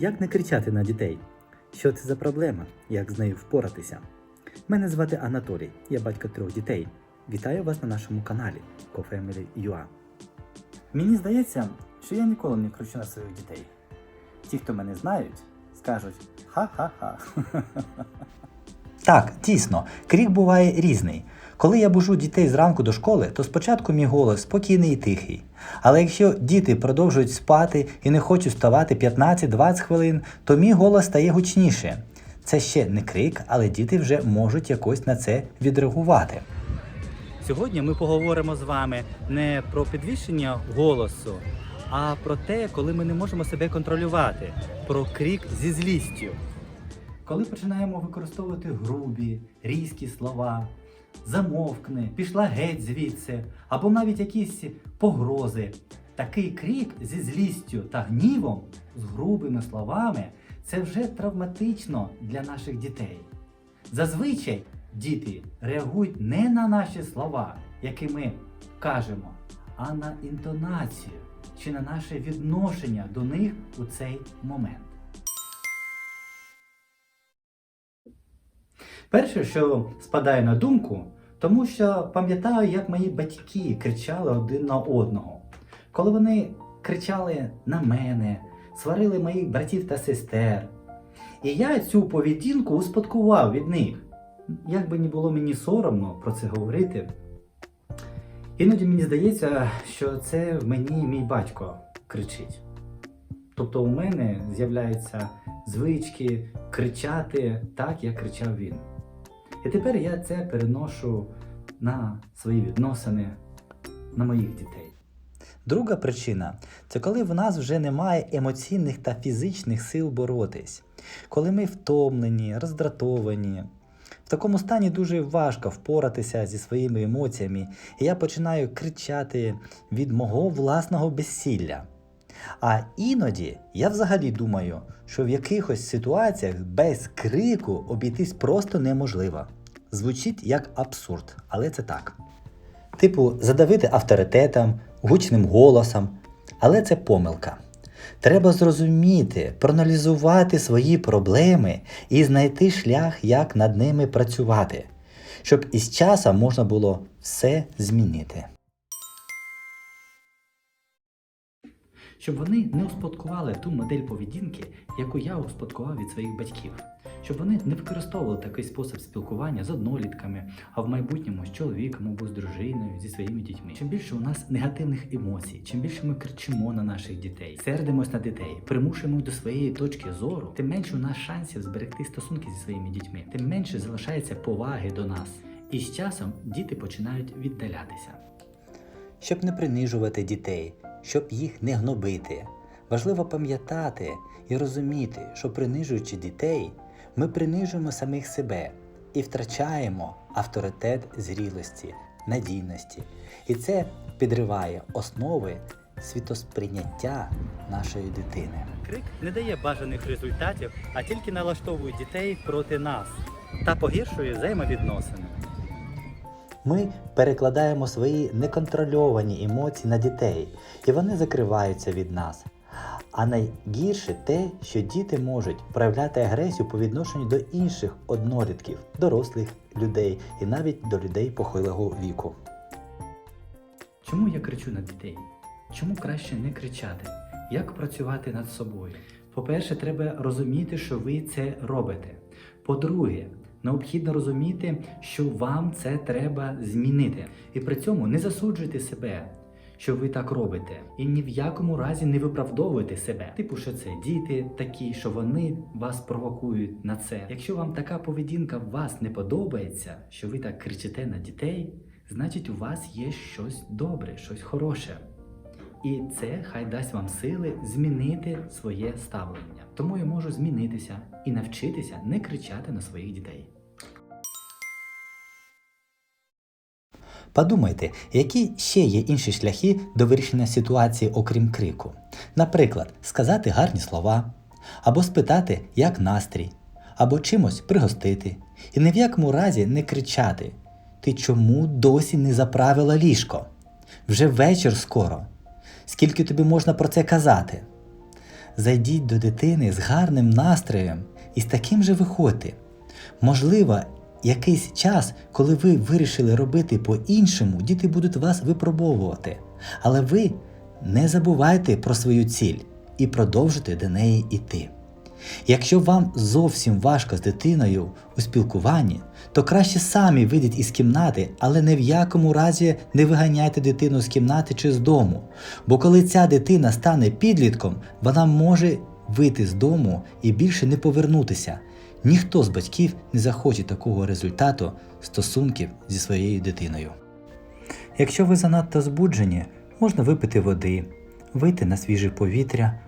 Як не кричати на дітей? Що це за проблема? Як з нею впоратися? Мене звати Анатолій, я батько трьох дітей. Вітаю вас на нашому каналі CoFamily.ua. Мені здається, що я ніколи не кричу на своїх дітей. Ті, хто мене знають, скажуть ха-ха-ха. Так, дійсно, крик буває різний. Коли я бужу дітей зранку до школи, то спочатку мій голос спокійний і тихий. Але якщо діти продовжують спати і не хочуть вставати 15-20 хвилин, то мій голос стає гучніше. Це ще не крик, але діти вже можуть якось на це відреагувати. Сьогодні ми поговоримо з вами не про підвищення голосу, а про те, коли ми не можемо себе контролювати, про крик зі злістю. Коли починаємо використовувати грубі, різкі слова, замовкни, пішла геть звідси, або навіть якісь погрози, такий крик зі злістю та гнівом, з грубими словами, це вже травматично для наших дітей. Зазвичай діти реагують не на наші слова, які ми кажемо, а на інтонацію чи на наше відношення до них у цей момент. Перше, що спадає на думку, тому що пам'ятаю, як мої батьки кричали один на одного. Коли вони кричали на мене, сварили моїх братів та сестер. І я цю поведінку успадкував від них. Як би не було мені соромно про це говорити. Іноді мені здається, що це в мені мій батько кричить. Тобто у мене з'являються звички кричати так, як кричав він. І тепер я це переношу на свої відносини, на моїх дітей. Друга причина це коли в нас вже немає емоційних та фізичних сил боротись, коли ми втомлені, роздратовані. В такому стані дуже важко впоратися зі своїми емоціями, і я починаю кричати від мого власного безсилля. А іноді я взагалі думаю, що в якихось ситуаціях без крику обійтись просто неможливо. Звучить як абсурд, але це так. Типу, задавити авторитетом, гучним голосом, але це помилка. Треба зрозуміти, проаналізувати свої проблеми і знайти шлях, як над ними працювати, щоб із часом можна було все змінити. Щоб вони не успадкували ту модель поведінки, яку я успадкував від своїх батьків, щоб вони не використовували такий спосіб спілкування з однолітками, а в майбутньому з чоловіком або з дружиною, зі своїми дітьми. Чим більше у нас негативних емоцій, чим більше ми кричимо на наших дітей, сердимось на дітей, примушуємо до своєї точки зору, тим менше у нас шансів зберегти стосунки зі своїми дітьми, тим менше залишається поваги до нас. І з часом діти починають віддалятися. Щоб не принижувати дітей, щоб їх не гнобити. Важливо пам'ятати і розуміти, що принижуючи дітей, ми принижуємо самих себе і втрачаємо авторитет зрілості, надійності. І це підриває основи світосприйняття нашої дитини. Крик не дає бажаних результатів, а тільки налаштовує дітей проти нас та погіршує взаємовідносини. Ми перекладаємо свої неконтрольовані емоції на дітей, і вони закриваються від нас. А найгірше те, що діти можуть проявляти агресію по відношенню до інших однолітків, дорослих людей і навіть до людей похилого віку. Чому я кричу на дітей? Чому краще не кричати? Як працювати над собою? По-перше, треба розуміти, що ви це робите. По-друге, необхідно розуміти, що вам це треба змінити. І при цьому не засуджуйте себе, що ви так робите. І ні в якому разі не виправдовуйте себе. Типу, що це діти такі, що вони вас провокують на це. Якщо вам така поведінка вас не подобається, що ви так кричите на дітей, значить у вас є щось добре, щось хороше. І це хай дасть вам сили змінити своє ставлення. Тому я можу змінитися і навчитися не кричати на своїх дітей. Подумайте, які ще є інші шляхи до вирішення ситуації, окрім крику. Наприклад, сказати гарні слова, або спитати, як настрій, або чимось пригостити. І ні в якому разі не кричати: Ти чому досі не заправила ліжко? Вже вечір скоро. Скільки тобі можна про це казати? зайдіть до дитини з гарним настроєм і з таким же виходьте. Можливо, якийсь час, коли ви вирішили робити по-іншому, діти будуть вас випробовувати. Але ви не забувайте про свою ціль і продовжуйте до неї йти. Якщо вам зовсім важко з дитиною у спілкуванні, то краще самі вийдіть із кімнати, але не в якому разі не виганяйте дитину з кімнати чи з дому. Бо коли ця дитина стане підлітком, вона може вийти з дому і більше не повернутися. Ніхто з батьків не захоче такого результату стосунків зі своєю дитиною. Якщо ви занадто збуджені, можна випити води, вийти на свіже повітря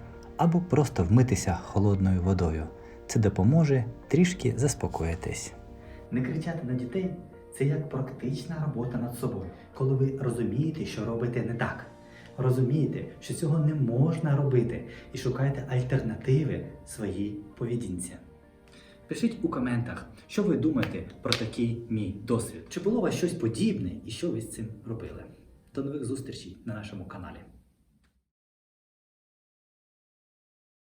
або просто вмитися холодною водою. Це допоможе трішки заспокоїтись. Не кричати на дітей це як практична робота над собою, коли ви розумієте, що робите не так. Розумієте, що цього не можна робити, і шукаєте альтернативи своїй поведінці. Пишіть у коментах, що ви думаєте про такий мій досвід. Чи було у вас щось подібне і що ви з цим робили? До нових зустрічей на нашому каналі.